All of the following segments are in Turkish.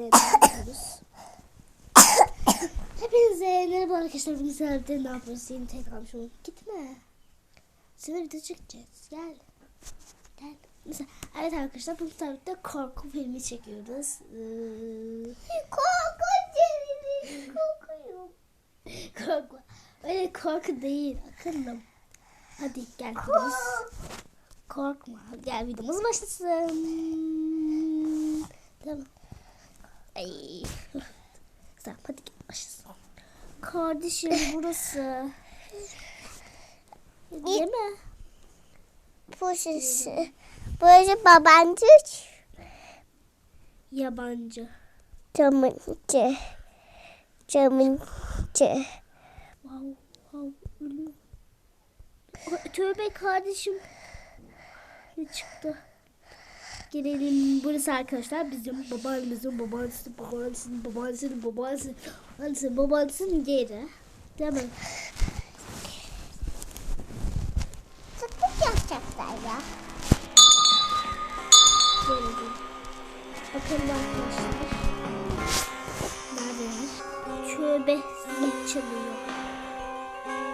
yapıyoruz. Hepinize merhaba arkadaşlar. Sizlerle ne yapıyoruz? Yeni tek almışım. Gitme. Sana video çekeceğiz. Gel. Gel. Mesela, evet arkadaşlar bu tarihte korku filmi çekiyoruz. Ee, Korku çevirdim. Korkuyorum. korku. Öyle korku değil. Akıllım. Hadi gel gidiyoruz. Korkma. Gel videomuz başlasın. Tamam. Ay. Tamam hadi gel başlasın. Kardeşim burası. Yeme. Burası. Burası babancı. Yabancı. Camıncı. Camıncı. Wow, wow. Ay, Tövbe kardeşim. Ne çıktı? Gelelim burası arkadaşlar bizim babaannemizin babaannesinin babaannesinin babaannesinin babaannesinin babaannesinin babaannesinin yeri. Değil mi? Sıkıntı yapacaklar ya. Gelelim. Bakalım arkadaşlar. Neredeler? Tövbe zil çalıyor.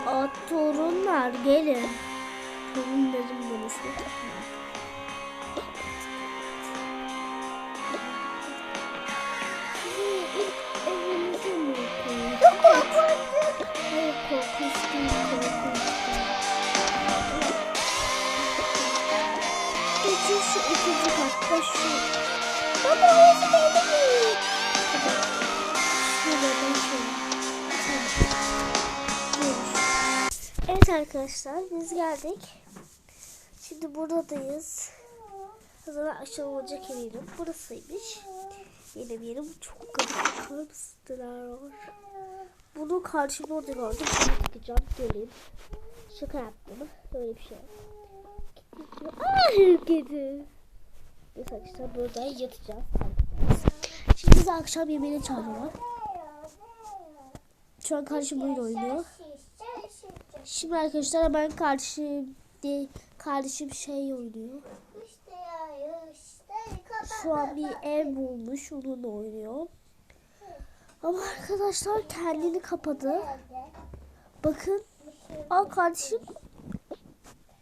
Aa, torunlar gelin. Torunlarım burası. Arkadaşlar biz geldik. Şimdi buradayız. Hazır aşılacak eminim. Burasıymış. Yine bir yerim çok garip mısınlar var. Bunu karşımda orada gördüm. Şimdi gideceğim geleyim. Şaka yaptım. Böyle bir şey. Ay kedi. Biz arkadaşlar burada yatacağız. Şimdi bizi akşam yemeğine çağırıyorlar. Şu an kardeşim oyun oynuyor. Şimdi arkadaşlar hemen kardeşim de kardeşim şey oynuyor. Şu an bir ev bulmuş onunla oynuyor. Ama arkadaşlar kendini kapadı. Bakın. Aa kardeşim.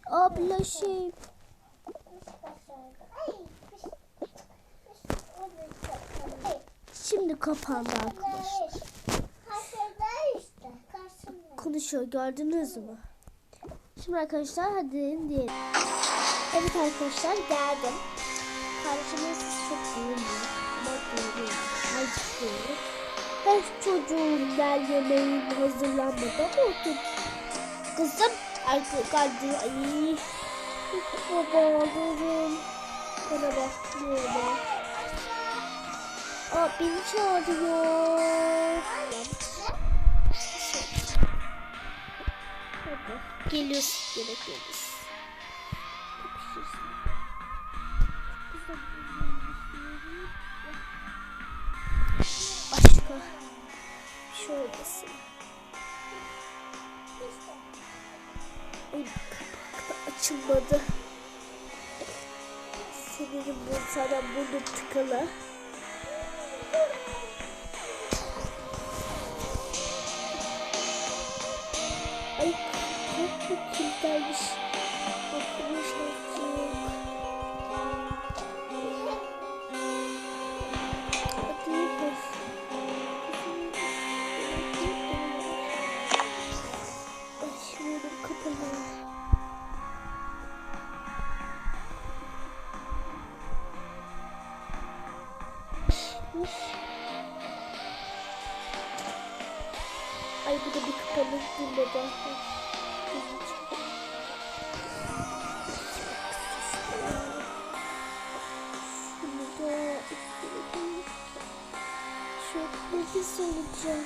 Abla şey. Şimdi kapandı arkadaşlar. Konuşuyor gördünüz mü? Şimdi arkadaşlar hadi diyelim. Evet arkadaşlar geldim. Kardeşimiz çok uyumuyor. Ama uyumuyor. Azıcık uyumuyor. Ben çocuğum gel yemeğim hazırlanmadan otur. Kızım arka kardeşim. Ay. Baba durun. Bana bak böyle. Aa beni çağırıyor. Geliyoruz. Gerek geliyoruz. Şey da açılmadı. Sanırım bu sana bunu tıkalı. Kapı kilitlenmiş. Bakmış. Ay bu da bir kapalı dinledi. Şurada olacak.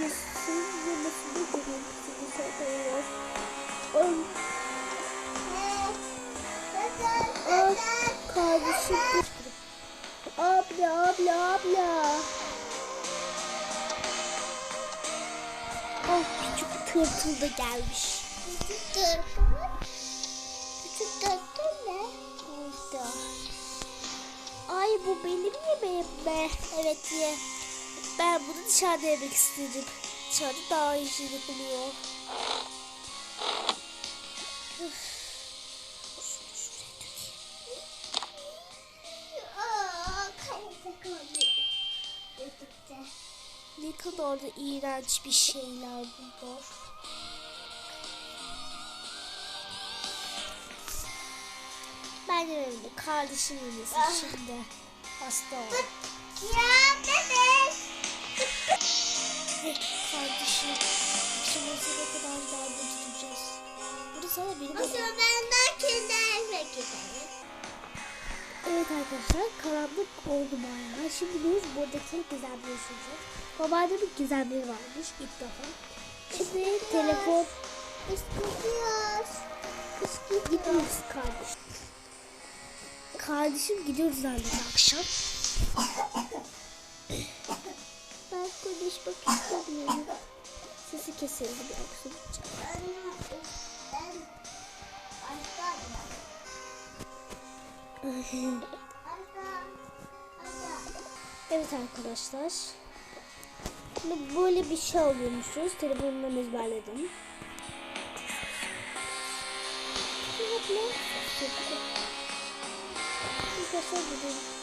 Nasıl yemasını görüntüsünü zaten var. Ay, ay kardeşim. Abla abla abla. Oh küçük tırtıl da gelmiş. Küçük tatlı ne? Burada. Ay bu benim yemeğim be. Evet ye. Ben bunu dışarıda yemek istedim. Dışarıda daha iyi şey yapılıyor. Ne kadar da iğrenç bir şeyler bunlar. Ben yemedim. Kardeşim yemesin Ah. şimdi. Hasta ol. Ya bebek. Kardeşim. Akşamımıza ne kadar daha tutacağız. Bunu sana benim O zaman ben kendi evime gidelim. Evet arkadaşlar karanlık oldu bayağı. Şimdi biz buradaki gizemleri yaşayacağız. Babaannemin gizemleri varmış ilk defa. Şimdi telefon İstiyoruz. gidiyoruz kardeşim. Kardeşim gidiyoruz zaten akşam. Ben konuşmak istemiyorum. Sesi kesildi bir. Başlar. Evet arkadaşlar. Şimdi böyle bir şey alıyormuşuz. Telefonumdan ezberledim. Arkadaşlar gidelim.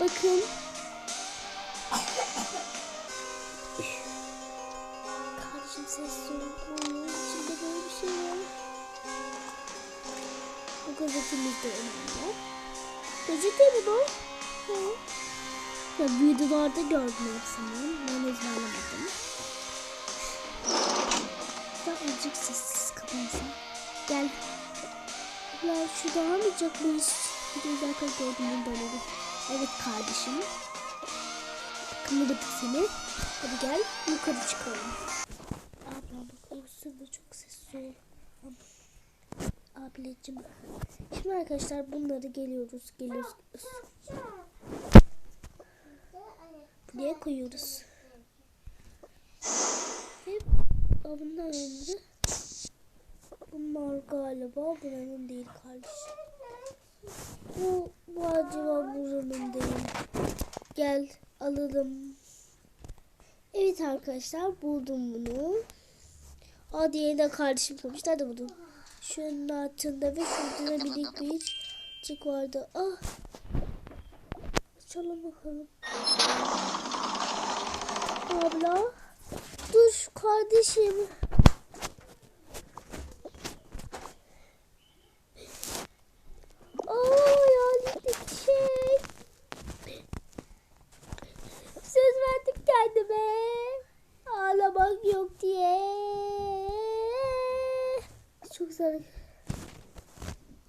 Bakın. Kardeşim ses sorun. İçinde böyle bir şey var. Bu gazetemiz de önemli. Gazete mi bu? Ya videolarda gördüm hepsini. Almayacak mıyız? Bir gördüm bunu böyle. Evet kardeşim. Kımırdık seni. Hadi gel yukarı çıkalım. Abla bak uyusun da çok sessiz ol. Ablacım. Şimdi arkadaşlar bunları geliyoruz. Geliyoruz. Buraya koyuyoruz. Hep bunlar önemli. Bunlar galiba buranın değil kardeşim. Bu, bu acaba buranın değil. Gel alalım. Evet arkadaşlar buldum bunu. Aa diğerini de kardeşim koymuş. Nerede buldum? Şunun altında ve şurada da minik bir çık vardı. Ah. Açalım bakalım. Abla. Dur kardeşim. Aa yani bir şey. Söz verdim kendime. Ağlamak yok diye. Çok zor.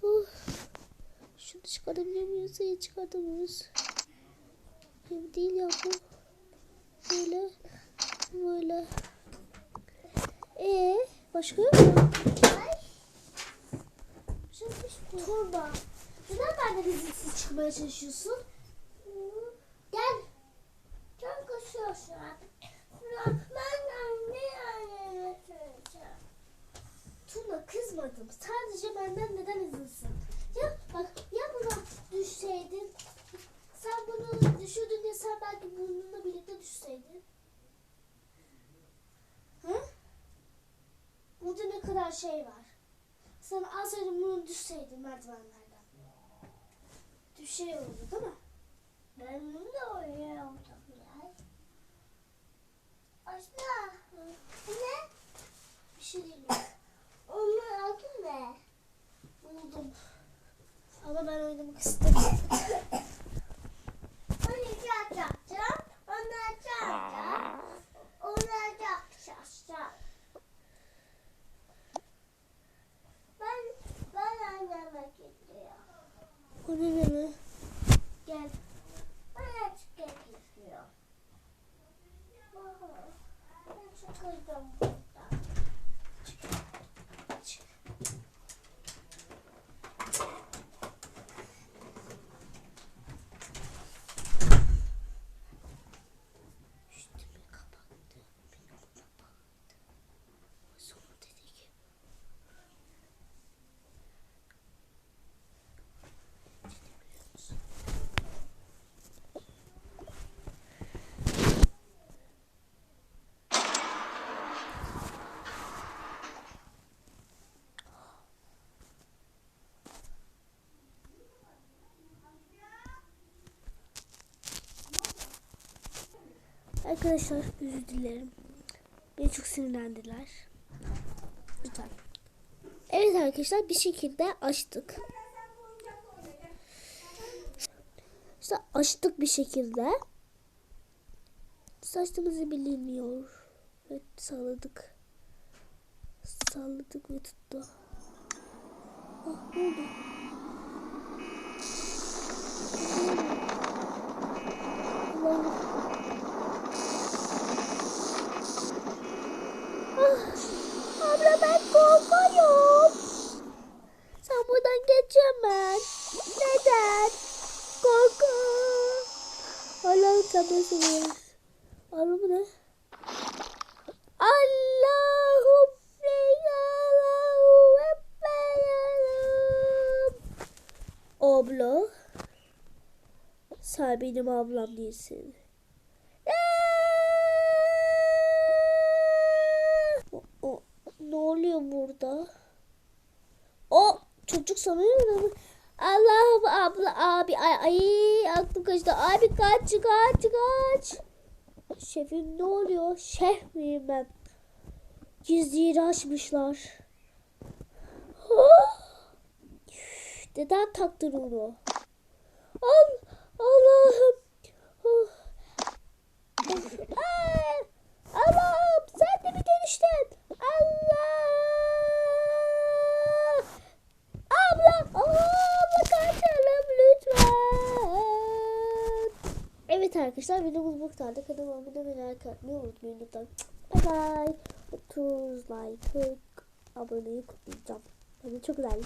Uf. Şunu çıkarabiliyor muyuz? Hayır çıkartamıyoruz. Benim değil ya bu. Böyle. Böyle. Ee, başka yok mu? Torba. Neden benden izinsiz çıkmaya çalışıyorsun? Gel. Çok koşuyorsun abi. Ben anne anneme söyleyeceğim. Tuna kızmadım. Sadece benden neden izinsin? Ya bak ya buna düşseydin. Sen bunu düşürdün diye sen belki bununla birlikte düşseydin. Hı? Burada ne kadar şey var. Sen alsaydın bunu düşseydin merdivenlerden. Bir şey oldu değil mi? Ben bunu da oynuyorum biraz. Asla. Ne? Bir şey değil mi? Onun adı ne? Buldum. Ama ben oynamak istemiyorum. Onu çarpacağım. Onu çarpacağım. Onu çarpacağım. Ben, ben anneme gidiyorum. O ne demek? Gel. Ben açık gidiyorum. Ben çıkacağım buradan. Arkadaşlar özür dilerim. Beni çok sinirlendiler. Lütfen. Evet arkadaşlar bir şekilde açtık. İşte açtık bir şekilde. Saçımızı biliniyor. Evet salladık. Salladık ve tuttu. Ah ne oldu? Allah'ım. Ah, abla ben korkuyorum. Sen buradan geçemem. Neden? Korkuyorum. Allah'ım sen nasıl veriyorsun? Allah'ım ne? Allahum Allahu Abla. Sen benim ablam değilsin. O, o, ne oluyor burada? O çocuk sanıyorum ama Allah'ım abla abi ay, ay aklım kaçtı. Abi kaç kaç kaç. Şefim ne oluyor? Şef miyim ben? Gizli yeri açmışlar. Ah! Neden taktın onu? Al, Allah'ım. Oh. Aa, Allah'ım sen de mi dönüştün? Allah. Abla, abla kaçalım lütfen. Arkadaşlar videomuz bu kadar. Kanalıma abone merak etmeyi unutmayın lütfen. Bye bye. 30 like, aboneyi kutlayacağım. Bence çok güzel.